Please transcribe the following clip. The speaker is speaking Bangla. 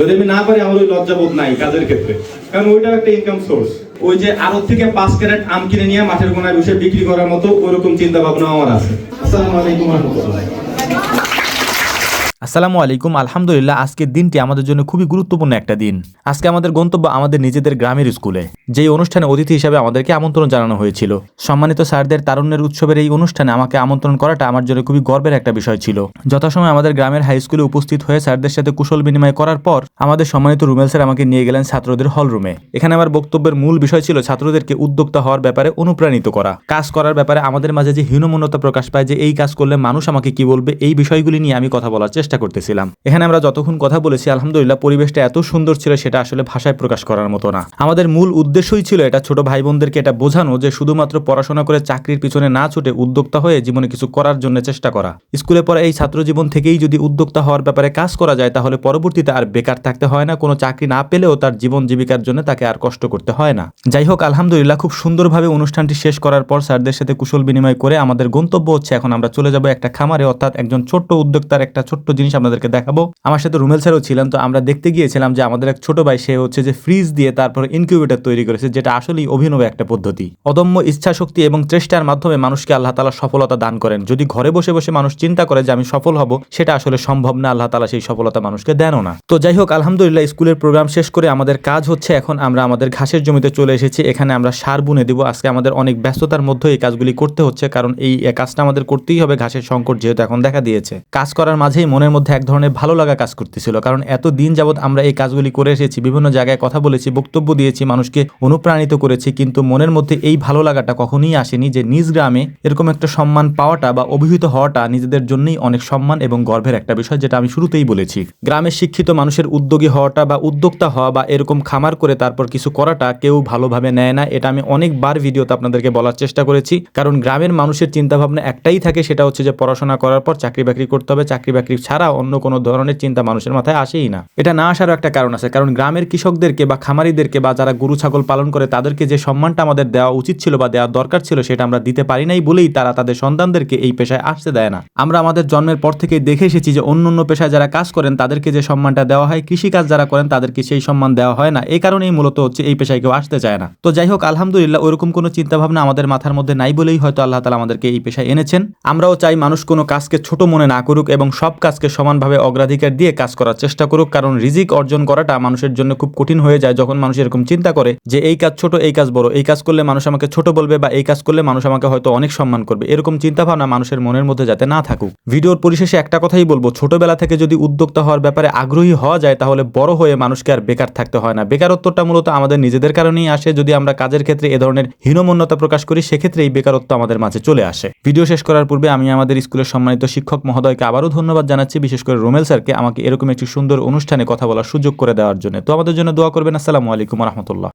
যদি আমি না পারি, আমার ওই লজ্জাবোধ নাই কাজের ক্ষেত্রে। কারণ ওইটাও একটা ইনকাম সোর্স ওই যে আড়ত থেকে পাঁচ ক্যারেট আম কিনে নিয়ে মাঠের কোনায় বসে বিক্রি করার মতো ওইরকম চিন্তা ভাবনা আমার আছে। আসসালামু আলাইকুম রহমতুল্লাহ। আসসালামু আলাইকুম। আলহামদুলিল্লাহ, আজকের দিনটি আমাদের জন্য খুবই গুরুত্বপূর্ণ একটা দিন। আজকে আমাদের গন্তব্য আমাদের নিজেদের গ্রামের স্কুলে, যেই অনুষ্ঠানে অতিথি হিসাবে আমাদেরকে আমন্ত্রণ জানানো হয়েছিল। সম্মানিত স্যারদের তারুণ্যের উৎসবের এই অনুষ্ঠানে আমাকে আমন্ত্রণ করাটা আমার জন্য খুবই গর্বের একটা বিষয় ছিল। যথাসময় আমাদের গ্রামের হাই স্কুলে উপস্থিত হয়ে স্যারদের সাথে কুশল বিনিময় করার পর, আমাদের সম্মানিত রুমেল স্যার আমাকে নিয়ে গেলেন ছাত্রদের হল রুমে এখানে আমার বক্তব্যের মূল বিষয় ছিল ছাত্রদেরকে উদ্যোক্তা হওয়ার ব্যাপারে অনুপ্রাণিত করা। কাজ করার ব্যাপারে আমাদের মাঝে যে হীনমন্যতা প্রকাশ পায় যে এই কাজ করলে মানুষ আমাকে কি বলবে, এই বিষয়গুলি নিয়ে আমি কথা বলার চেষ্টা করতেছিলাম। এখানে আমরা যতক্ষণ কথা বলেছি, আলহামদুলিল্লাহ, পরিবেশটা এত সুন্দর ছিল সেটা আসলে ভাষায় প্রকাশ করার মতো না। আমাদের মূল উদ্দেশ্যই ছিল এটা ছোট ভাই বোনদেরকে এটা বোঝানো যে শুধুমাত্র পড়াশোনা করে চাকরির পিছনে না ছুটে উদ্যোক্তা হয়ে জীবনে কিছু করার জন্য চেষ্টা করা। স্কুলে পড়া এই ছাত্র জীবন থেকেই যদি উদ্যোক্তা হওয়ার ব্যাপারে কাজ করা যায়, তাহলে পরবর্তীতে আর বেকার থাকতে হয় না, কোনো চাকরি না পেলেও তার জীবন জীবিকার জন্য তাকে আর কষ্ট করতে হয় না। যাই হোক, আলহামদুলিল্লাহ, খুব সুন্দরভাবে অনুষ্ঠানটি শেষ করার পর স্যারদের সাথে কুশল বিনিময় করে আমাদের গন্তব্য হচ্ছে, এখন আমরা চলে যাব একটা খামারে, অর্থাৎ একজন ছোট্ট উদ্যোক্তার, একটা ছোট্ট জিনিস আপনাদেরকে দেখাবো। আমার সাথে রুমেল স্যারও ছিলেন, তো আমরা দেখতে গিয়েছিলাম যে আমাদের এক ছোট ভাই, সে হচ্ছে যে ফ্রিজ দিয়ে তারপর ইনকিউবেটর তৈরি করেছে, যেটা আসলেই অভিনব একটা পদ্ধতি। অদম্য ইচ্ছা শক্তি এবং চেষ্টার মাধ্যমে মানুষকে আল্লাহ তালা সফলতা দান করেন। যদি ঘরে বসে বসে মানুষ চিন্তা করে যে আমি সফল হব, সেটা আসলে সম্ভব না, আল্লাহ তালা সেই সফলতা মানুষকে দেনও না। তো যাই হোক, আলহামদুলিল্লাহ স্কুলের প্রোগ্রাম শেষ করে আমাদের কাজ হচ্ছে এখন আমরা আমাদের ঘাসের জমিতে চলে এসেছি। এখানে আমরা সার বুনে দিব। আজকে আমাদের অনেক ব্যস্ততার মধ্যে এই কাজগুলি করতে হচ্ছে, কারণ এই কাজটা আমাদের করতেই হবে ঘাসের সংকট যেহেতু এখন দেখা দিয়েছে। কাজ করার মাঝেই মনের এক ধরনের ভালো লাগা কাজ করতেছিল। কারণ এত দিন যাবৎ আমরা এই কাজগুলি করে এসেছি, বিভিন্ন জায়গায় কথা বলেছি, বক্তব্য দিয়েছি, মানুষকে অনুপ্রাণিত করেছি, কিন্তু মনের মধ্যে এই ভালো লাগাটা কখনোই আসেনি যে নিজ গ্রামে এরকম একটা সম্মান পাওয়াটা বা অভিহিত হওয়াটা নিজেদের জন্যই অনেক সম্মান এবং গর্বের একটা বিষয়, যেটা আমি শুরুতেই বলেছি। গ্রামের শিক্ষিত মানুষের উদ্যোগী হওয়াটা বা উদ্যোক্তা হওয়া বা এরকম খামার করে তারপর কিছু করাটা কেউ ভালোভাবে নেয় না। এটা আমি অনেকবার ভিডিওতে আপনাদেরকে বলার চেষ্টা করেছি। কারণ গ্রামের মানুষের চিন্তাভাবনা একটাই থাকে, সেটা হচ্ছে যে পড়াশোনা করার পর চাকরি বাকরি করতে হবে। চাকরি বাকরি ছাড়া অন্য কোনো ধরনের চিন্তা মানুষের মাথায় আসেই না। এটা না আসারও একটা কারণ আছে, কারণ গ্রামের কৃষকদেরকে বা খামারিদেরকে বা যারা গরু, ছাগল পালন করে, তাদেরকে যে সম্মানটা আমাদের দেওয়া উচিত ছিল বা দেওয়া দরকার ছিল, সেটা আমরা দিতে পারি নাই বলেই তারা তাদের সন্তানদেরকে এই পেশায় আসতে দেয় না। আমরা আমাদের জন্মের পর থেকে দেখে এসেছি যে অন্য অন্য পেশায় যারা কাজ করেন, তাদেরকে যে সম্মানটা দেওয়া হয়, কৃষিকাজ যারা করেন, তাদেরকে সেই সম্মান দেওয়া হয় না। এই কারণেই মূলত হচ্ছে এই পেশায় কেউ আসতে চায় না। তো যাই হোক, আলহামদুলিল্লাহ ওইরকম কোনো চিন্তাভাবনা আমাদের মাথার মধ্যে নাই বলেই হয়তো আল্লাহ তালা আমাদেরকে এই পেশায় এনেছেন। আমরাও চাই মানুষ কোনো কাজকে ছোট মনে না করুক এবং সব কাজকে সমানভাবে অগ্রাধিকার দিয়ে কাজ করার চেষ্টা করুক, কারণ রিজিক অর্জন করাটা মানুষের জন্য খুব কঠিন হয়ে যায় যখন মানুষ এরকম চিন্তা করে যে এই কাজ ছোট, এই কাজ বড়, এই কাজ করলে মানুষ আমাকে ছোট বলবে বা এই কাজ করলে মানুষ আমাকে হয়তো অনেক সম্মান করবে। এরকম চিন্তা ভাবনা মানুষের মনের মধ্যে যাতে না থাকুক। ভিডিওর পরিশেষে একটা কথাই বলব, ছোটবেলা থেকে যদি উদ্যোক্তা হওয়ার ব্যাপারে আগ্রহী হওয়া যায়, তাহলে বড় হয়ে মানুষকে আর বেকার থাকতে হয় না। বেকারত্বটা মূলত আমাদের নিজেদের কারণেই আসে। যদি আমরা কাজের ক্ষেত্রে এ ধরনের হীনমন্যতা প্রকাশ করি, সেক্ষেত্রে এই বেকারত্ব আমাদের মাঝে চলে আসে। ভিডিও শেষ করার পূর্বে আমি আমাদের স্কুলের সম্মানিত শিক্ষক মহোদয়কে আবারও ধন্যবাদ জানাচ্ছি। বিশেষ করে রোমেল স্যারকে আমাকে এরকম একটি সুন্দর অনুষ্ঠানে কথা বলার সুযোগ করে দেওয়ার জন্য। তো আমাদের জন্য দোয়া করবেন। আসসালামু আলাইকুম রহমতুল্লাহ।